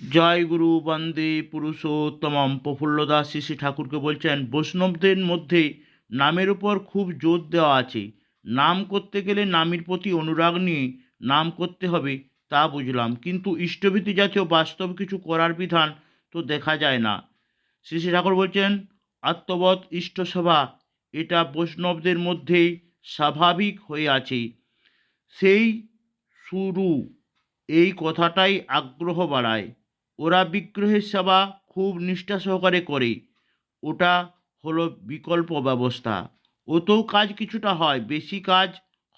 জয় গুরু, বন্দে পুরুষোত্তমম। প্রফুল্লদাস শ্রী ঠাকুরকে বলছেন, বৈষ্ণবদের মধ্যে নামের উপর খুব জোর দেওয়া আছে। নাম করতে গেলে নামের প্রতি অনুরাগ নিয়ে নাম করতে হবে, তা বুঝলাম। কিন্তু ইষ্টভীতি জাতীয় বাস্তব কিছু করার বিধান তো দেখা যায় না। শ্রী শ্রী ঠাকুর বলছেন, আত্মবৎ ইষ্টসভা, এটা বৈষ্ণবদের মধ্যেই স্বাভাবিক হয়ে আছে। সেই শুরু, এই কথাটাই আগ্রহ বাড়ায়। ওরা বিগ্রহের সেবা খুব নিষ্ঠা সহকারে করে। ওটা হলো বিকল্প ব্যবস্থা। ওতেও কাজ কিছুটা হয়, বেশি কাজ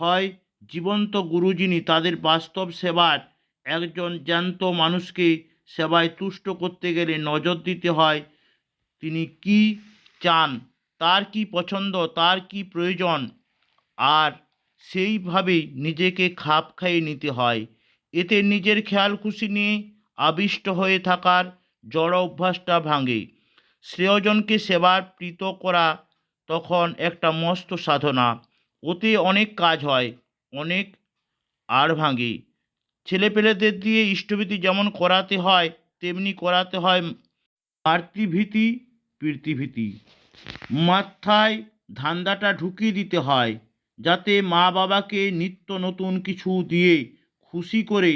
হয় জীবন্ত গুরু যিনি তাদের বাস্তব সেবার। একজন জ্যান্ত মানুষকে সেবায় তুষ্ট করতে গেলে নজর দিতে হয়, তিনি কি চান, তার কি পছন্দ, তার কি প্রয়োজন, আর সেইভাবেই নিজেকে খাপ খাইয়ে নিতে হয়। এতে নিজের খেয়াল খুশি নিয়ে আবিষ্ট হয়ে থাকার জড় অভ্যাসটা ভাঙে। শ্রেয়জনকে সেবার প্রীত করা তখন একটা মস্ত সাধনা। ওতে অনেক কাজ হয়, অনেক আর ভাঙে। ছেলেপেলেদের দিয়ে ইষ্টভীতি যেমন করাতে হয়, তেমনি করাতে হয় মাতৃভীতি প্রীতিভীতি মাথায় ধান্দাটা ঢুকিয়ে দিতে হয়, যাতে মা বাবাকে নিত্য নতুন কিছু দিয়ে খুশি করে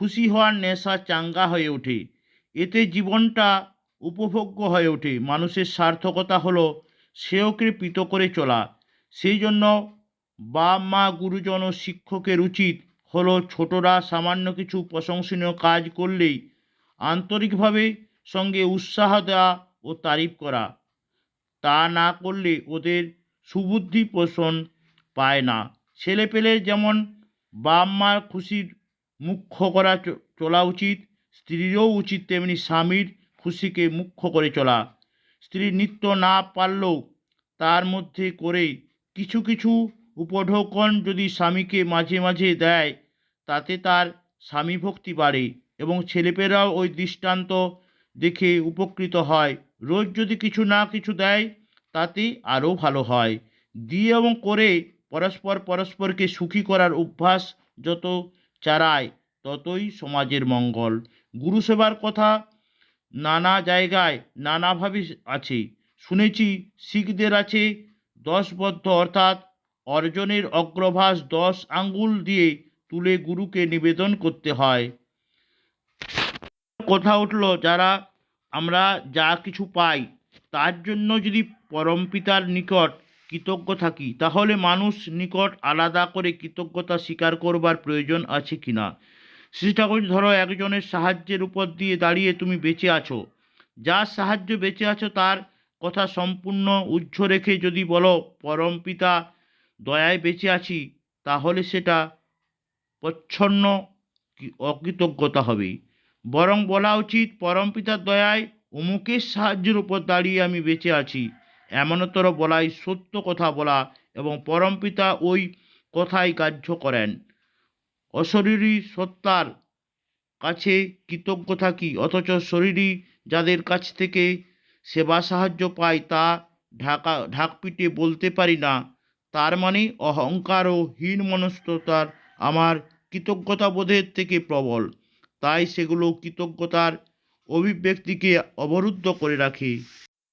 খুশি হওয়ার নেশা চাঙ্গা হয়ে ওঠে। এতে জীবনটা উপভোগ্য হয়ে ওঠে। মানুষের সার্থকতা হলো শ্রেয়কে প্রীত করে চলা। সেই জন্য বাপ, মা, গুরুজন শিক্ষকের উচিত হলো ছোটরা সামান্য কিছু প্রশংসনীয় কাজ করলেই আন্তরিকভাবে সঙ্গে উৎসাহ দেওয়া ও তারিফ করা। তা না করলে ওদের সুবুদ্ধি পোষণ পায় না। ছেলেপেলে যেমন বাপ, মার খুশির মুখ্য করা চলা উচিত। স্ত্রীরও উচিত তেমনি স্বামীর খুশিকে মুখ্য করে চলা। স্ত্রী নিত্য না পারলেও তার মধ্যে করে কিছু কিছু উপঢৌকন যদি স্বামীকে মাঝে মাঝে দেয়, তাতে তার স্বামী ভক্তি বাড়ে এবং ছেলেপেরাও ওই দৃষ্টান্ত দেখে উপকৃত হয়। রোজ যদি কিছু না কিছু দেয়, তাতে আরও ভালো হয়। দিয়ে এবং করে পরস্পর পরস্পরকে সুখী করার অভ্যাস যত চারায় ততই সমাজের মঙ্গল। গুরু সেবার কথা নানা জায়গায় নানাভাবে আছে। শুনেছি শিখদের আছে দশবদ্ধ অর্থাৎ অর্জনের অগ্রভাস দশ আঙ্গুল দিয়ে তুলে গুরুকে নিবেদন করতে হয়। কথা উঠল, যারা, আমরা যা কিছু পাই, তার জন্য যদি পরমপিতার নিকট কৃতজ্ঞ থাকি, তাহলে মানুষ নিকট আলাদা করে কৃতজ্ঞতা স্বীকার করবার প্রয়োজন আছে কি না শ্রী ঠাকুর, ধরো একজনের সাহায্যের উপর দিয়ে দাঁড়িয়ে তুমি বেঁচে আছো। যার সাহায্য বেঁচে আছো, তার কথা সম্পূর্ণ উজ্জ্ব রেখে যদি বলো পরমপিতা দয়ায় বেঁচে আছি, তাহলে সেটা প্রচ্ছন্ন অকৃতজ্ঞতা হবে। বরং বলা উচিত পরমপিতার দয়ায় অমুকের সাহায্যের উপর দাঁড়িয়ে আমি বেঁচে আছি। এমনতর বলাই সত্য কথা বলা এবং পরমপিতা ওই কথাই কার্য করেন। অশরীরী সত্তার কাছে কৃতজ্ঞ থাকি, অথচ শরীরী যাদের কাছ থেকে সেবা সাহায্য পায় তা ঢাকা ঢাক পিটে বলতে পারি না। তার মানে অহংকার ও হীন মনস্ততার আমার কৃতজ্ঞতা বোধের থেকে প্রবল। তাই সেগুলো কৃতজ্ঞতার অভিব্যক্তিকে অবরুদ্ধ করে রাখে।